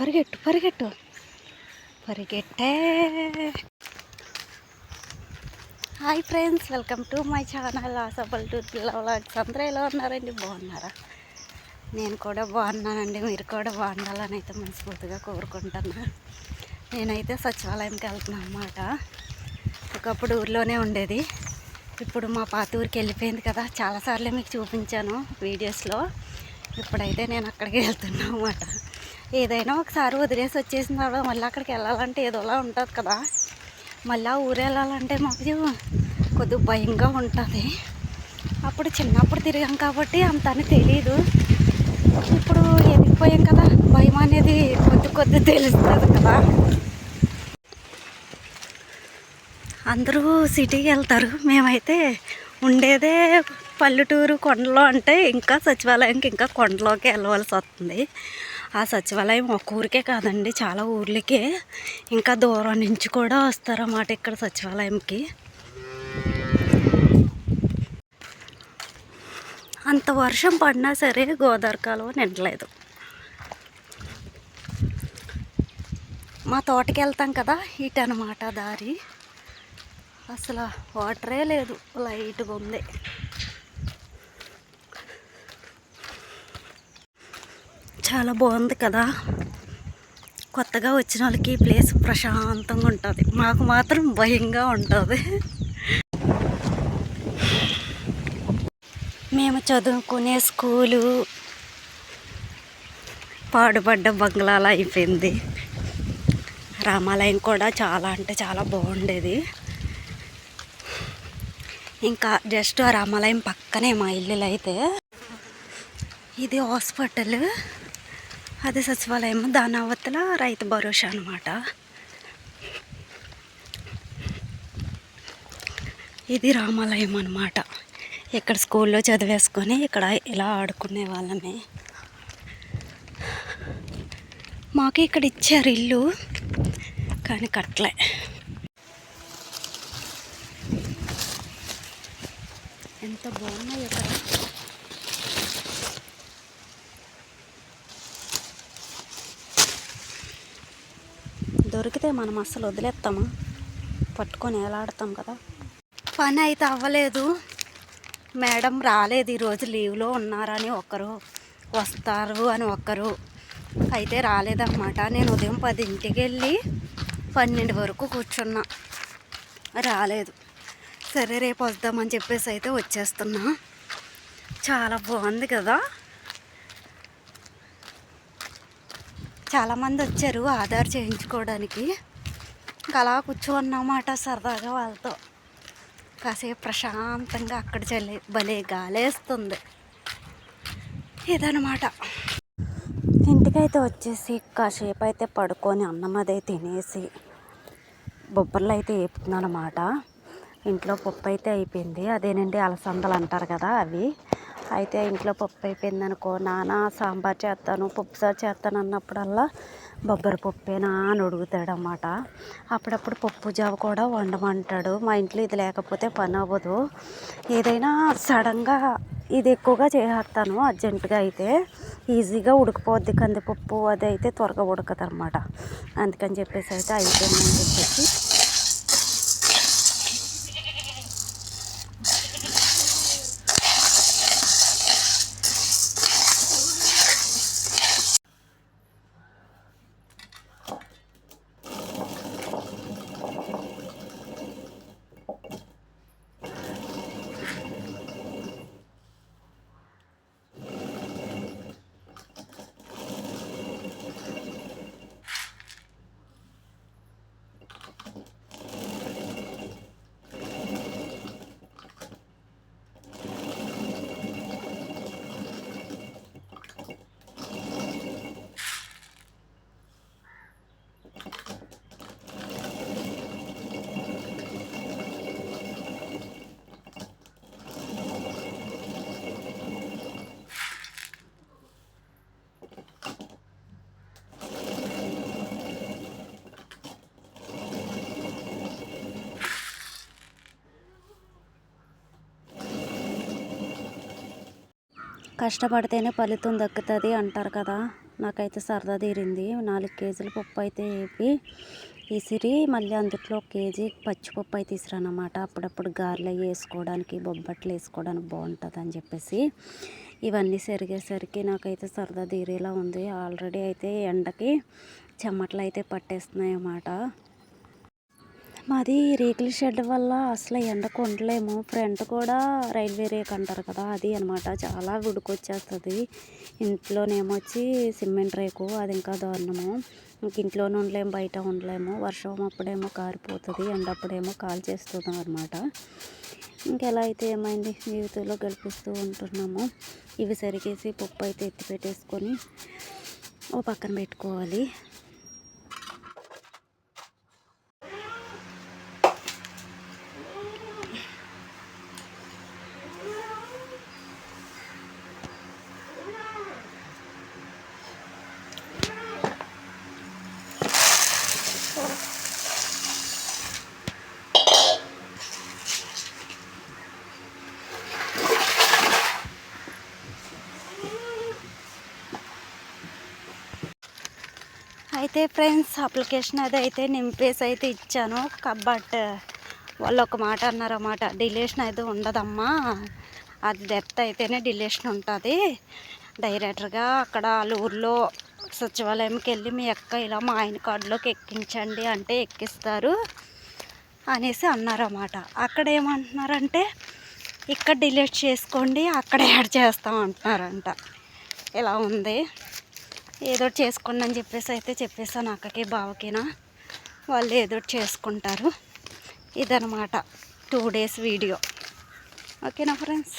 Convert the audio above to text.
పరిగెట్టు పరిగెట్టు. పరిగెట్టే. Hi friends welcome to my channel ఆసపల్ tour పిల్ల vlogs. అందరూ ఎలా ఉన్నారండి? బాగున్నారా? నేను కూడా బాగున్నానండి. మీరు కూడా బాగుండాలని అయితే మనస్ఫూర్తిగా కోరుకుంటున్నా. నేనైతే సచివాలయంకి వెళ్తున్నాను అన్నమాట. ఒకప్పుడు ఊర్లోనే ఉండేది. ఇప్పుడు మా పాత ఊరికి వెళ్ళిపోయింది కదా. చాలాసార్లు మీకు చూపించాను వీడియోస్లో. ఇప్పుడైతే నేను అక్కడికి వెళ్తున్నా అన్నమాట. ఏదైనా ఒకసారి వదిలేసి వచ్చేసిన తర్వాత మళ్ళీ అక్కడికి వెళ్ళాలంటే ఏదోలా ఉంటుంది కదా. మళ్ళీ ఆ ఊరు వెళ్ళాలంటే మాకు కొద్దిగా భయంగా ఉంటుంది. అప్పుడు చిన్నప్పుడు తిరిగాం కాబట్టి అంత అని తెలియదు ఇప్పుడు ఎదిగిపోయాం కదా భయం అనేది కొద్ది కొద్ది తెలుస్తుంది కదా. అందరూ సిటీకి వెళ్తారు. మేమైతే ఉండేదే పల్లెటూరు కొండలో అంటే ఇంకా సచివాలయంకి ఇంకా కొండలోకి వెళ్ళవలసి వస్తుంది. ఆ సచివాలయం ఒక ఊరికే కాదండి చాలా ఊర్లకే. ఇంకా దూరం నుంచి కూడా వస్తారన్నమాట ఇక్కడ సచివాలయంకి. అంత వర్షం పడినా సరే గోదావరి కాలువ నిండలేదు. మా తోటకి వెళ్తాం కదా ఇటు అనమాట దారి. అసలు వాటరే లేదు లైట్గా ఉంది. చాలా బాగుంది కదా. కొత్తగా వచ్చిన వాళ్ళకి ఈ ప్లేస్ ప్రశాంతంగా ఉంటుంది. మాకు మాత్రం భయంగా ఉంటుంది. మేము చదువుకునే స్కూలు పాడుపడ్డ బంగ్లాలా అయిపోయింది. రామాలయం కూడా చాలా అంటే చాలా బాగుండేది. ఇంకా జస్ట్ ఆ రామాలయం పక్కనే మా ఇల్లులు అయితే ఇది హాస్పిటల్. అది సచివాలయం దాని అవతల రైతు భరోసా అనమాట ఇది రామాలయం అనమాట ఇక్కడ స్కూల్లో చదివేసుకొని ఇక్కడ ఇలా ఆడుకునే వాళ్ళమే. మాకు ఇక్కడ ఇచ్చారు ఇల్లు కానీ కట్టలే. ఎంత బాగున్నాయి ఇక్కడ దొరికితే మనం అస్సలు వదిలేస్తామా? పట్టుకొని ఎలాడతాం కదా. పని అయితే అవ్వలేదు. మేడం రాలేదు ఈరోజు లీవ్లో ఉన్నారని ఒకరు వస్తారు అని ఒకరు. అయితే రాలేదన్నమాట. నేను ఉదయం పదింటికి వెళ్ళి పన్నెండు వరకు కూర్చున్నా. రాలేదు. సరే రేపు వద్దామని చెప్పేసి అయితే వచ్చేస్తున్నా. చాలా బాగుంది కదా. చాలామంది వచ్చారు ఆధార్ చేయించుకోవడానికి. ఇంకా అలా కూర్చోన్నమాట సరదాగా వాళ్ళతో. కాసేపు ప్రశాంతంగా అక్కడ చల్లే భలే గాలేస్తుంది. ఇదనమాట ఇంటికైతే వచ్చేసి కాసేపు అయితే పడుకొని అన్నం అదే తినేసి బొబ్బర్లు అయితే వేపుతున్నాను అనమాట ఇంట్లో పప్పు అయితే అయిపోయింది. అదేనండి అలసందలు అంటారు కదా అవి. అయితే ఇంట్లో పప్పు అయిపోయింది అనుకో నాన్న సాంబార్ చేస్తాను పప్పు సార్ చేస్తాను అన్నప్పుడల్లా బొబ్బరి పప్పేనా అని అడుగుతాడనమాట అప్పుడప్పుడు పప్పు జావ కూడా వండమంటాడు. మా ఇంట్లో ఇది లేకపోతే పని అవ్వదు. ఏదైనా సడన్గా ఇది ఎక్కువగా చేసేస్తాను అర్జెంటుగా అయితే ఈజీగా ఉడికిపోద్ది కందిపప్పు అది అయితే త్వరగా ఉడకదు అనమాట అందుకని చెప్పేసి అయితే అయిపోయిందని చెప్పేసి కష్టపడితేనే ఫలితం దక్కుతుంది అంటారు కదా. నాకైతే సరదా తీరింది. నాలుగు కేజీల పప్పు అయితే వేపి ఇసిరి మళ్ళీ అందుట్లో ఒక కేజీ పచ్చిపప్పు అయితే ఇసిరన్నమాట అప్పుడప్పుడు గారెలు అవి వేసుకోవడానికి బొబ్బట్లు వేసుకోవడానికి బాగుంటుంది అని చెప్పేసి ఇవన్నీ సరిగేసరికి నాకైతే సరదా తీరేలా ఉంది. ఆల్రెడీ అయితే ఎండకి చెమటలు అయితే పట్టేస్తున్నాయి అన్నమాట మాది రేకుల షెడ్ వల్ల అసలు ఎండకు ఉండలేము ఫ్రంట్ కూడా రైల్వే రేక్ అంటారు కదా అది అనమాట చాలా ఉడుకొచ్చేస్తుంది. ఇంట్లోనేమో వచ్చి సిమెంట్ రేకు అది ఇంకా దారుణము. ఇంక ఇంట్లోనే ఉండలేము బయట ఉండలేము. వర్షం అప్పుడేమో కారిపోతుంది ఎండప్పుడేమో కాల్ చేస్తున్నాం అనమాట ఇంకెలా అయితే ఏమైంది? జీవితంలో గడిపిస్తూ ఉంటున్నాము. ఇవి సరిగేసి పప్పు అయితే ఎత్తి పెట్టేసుకొని ఓ పక్కన పెట్టుకోవాలి. అయితే ఫ్రెండ్స్ అప్లికేషన్ అది అయితే నింపేసి అయితే ఇచ్చాను. బట్ వాళ్ళు ఒక మాట అన్నారన్నమాట డిలేషన్ అయితే ఉండదమ్మా. అది డెత్ అయితేనే డిలేషన్ ఉంటుంది. డైరెక్టర్గా అక్కడ వాళ్ళ ఊర్లో సచివాలయంకి వెళ్ళి మీ అక్క ఇలా మా ఆయన కార్డులోకి ఎక్కించండి అంటే ఎక్కిస్తారు అనేసి అన్నారన్నమాట అక్కడ ఏమంటున్నారంటే ఇక్కడ డిలీట్ చేసుకోండి అక్కడ యాడ్ చేస్తాం అంటున్నారంట. ఇలా ఉంది. ఏదో చేసుకోండి అని చెప్పేసి అయితే చెప్పేసాను అక్కకి బావకినా? వాళ్ళు ఏదో చేసుకుంటారు. ఇదనమాట టూ డేస్ వీడియో ఓకేనా ఫ్రెండ్స్